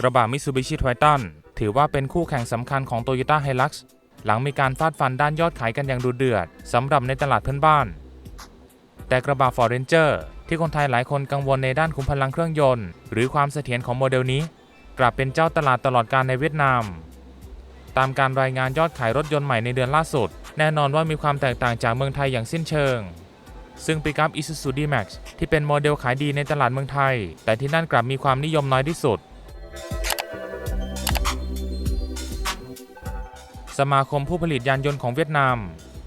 กระบะมิ t ซูบิชิ t ท i ตันถือว่าเป็นคู่แข่งสำคัญของ Toyota Hilux หลังมีการฟาดฟันด้านยอดขายกันอย่างดุเดือดสำหรับในตลาดเพื่อนบ้าน แต่กระบะ Ford Ranger ที่คนไทยหลายคนกังวลในด้านขุมพลังเครื่องยนต์ หรือความเสถียรของโมเดลนี้ กลับเป็นเจ้าตลาดตลอดการในเวียดนาม ตามการรายงานยอดขายรถยนต์ใหม่ในเดือนล่าสุด แน่นอนว่ามีความแตกต่างจากเมืองไทยอย่างสิ้นเชิง ซึ่งปิกัพ Isuzu D-Max ที่เป็นโมเดลขายดีในตลาดเมืองไทย แต่ที่นั่นกลับมีความนิยมน้อยที่สุด สมาคมผู้ผลิตยานยนต์ของเวียดนาม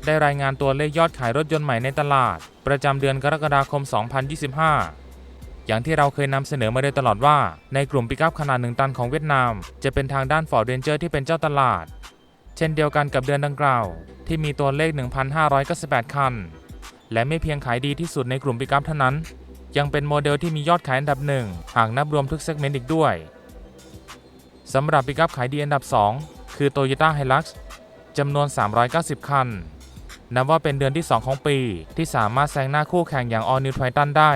ได้รายงานตัวเลขยอดขายรถยนต์ใหม่ในตลาด ประจำเดือนกรกฎาคม 2025 อย่างที่เราเคยนำเสนอมาโดยตลอดว่า ในกลุ่มปิกัพขนาด1ตันของเวียดนาม จะเป็นทางด้าน Ford Ranger ที่เป็นเจ้าตลาด เช่นเดียวกันกับเดือนดังกล่าว ที่มีตัวเลข 1,598 คัน และไม่เพียงขายดีที่สุดในกลุ่มปิกัพเท่านั้น ยังเป็นโมเดลที่มียอดขายอันดับหนึ่งหากนับรวมทุกเซกเมนต์อีกด้วยสำหรับปิกัพขายดีอันดับ 2 คือ Toyota Hilux จำนวน 390 คัน นับว่าเป็นเดือนที่ 2 ของปีที่สามารถแซงหน้าคู่แข่งอย่าง All New Titan ได้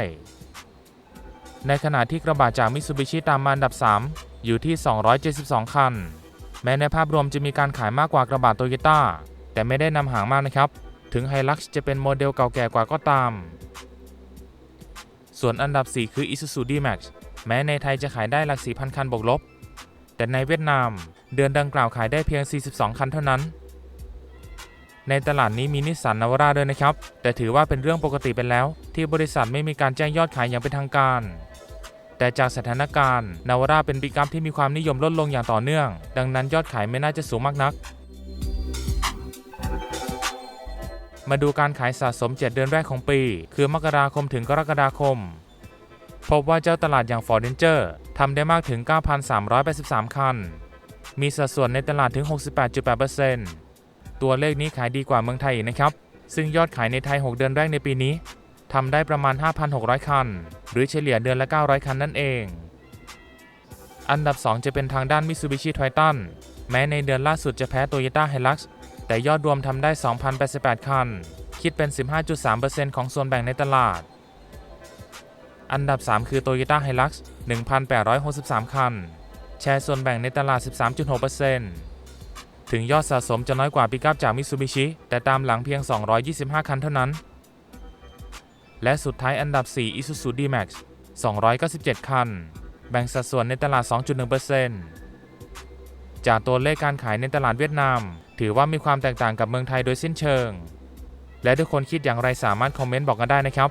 ในขณะที่กระบะจาก Mitsubishi ตามมาอันดับ 3 อยู่ที่ 272 คัน แม้ในภาพรวมจะมีการขายมากกว่ากระบะโตโยต้าแต่ไม่ได้นำห่างมากนะครับ ถึง Hilux จะเป็นโมเดลเก่าแก่กว่าก็ตาม ส่วนอันดับ 4 คือ Isuzu D-Max แม้ในไทยจะขายได้หลัก4,000 คันบวกลบ แต่ในเวียดนาม เดือนดังกล่าวขายได้เพียง 42 คันเท่านั้น ในตลาดนี้มีนิสสันนาวาร่าด้วยนะครับ แต่ถือว่าเป็นเรื่องปกติไปแล้ว ที่บริษัทไม่มีการแจ้งยอดขายอย่างเป็นทางการ แต่จากสถานการณ์นาวาร่าเป็นปิกัพที่มีความนิยมลดลงอย่างต่อเนื่อง ดังนั้นยอดขายไม่น่าจะสูงมากนัก มาดูการขายสะสม 7 เดือนแรกของปี คือมกราคมถึงกรกฎาคม พบว่าเจ้าตลาดอย่าง Ford Ranger ทำได้มากถึง 9,383 คัน มีสัดส่วนในตลาดถึง 68.8%ตัวเลขนี้ขายดีกว่าเมืองไทยอีกนะครับ ซึ่งยอดขายในไทย 6 เดือนแรกในปีนี้ทำได้ประมาณ 5,600 คัน หรือเฉลี่ยเดือนละ 900 คันนั่นเอง อันดับ 2 จะเป็นทางด้าน Mitsubishi Triton แม้ในเดือนล่าสุดจะแพ้ Toyota Hilux แต่ยอดรวมทำได้ 2,088 คัน คิดเป็น 15.3%ของส่วนแบ่งในตลาด อันดับ 3 คือ Toyota Hilux 1,863 คัน แชร์ส่วนแบ่งในตลาด 13.6%ถึงยอดสะสมจะน้อยกว่าปิกัพจาก Mitsubishi แต่ตามหลังเพียง 225 คันเท่านั้น และสุดท้ายอันดับ 4 Isuzu D-Max 297 คัน แบ่งสัดส่วนในตลาด 2.1%จากตัวเลขการขายในตลาดเวียดนาม ถือว่ามีความแตกต่างกับเมืองไทยโดยสิ้นเชิง และทุกคนคิดอย่างไรสามารถคอมเมนต์บอกกันได้นะครับ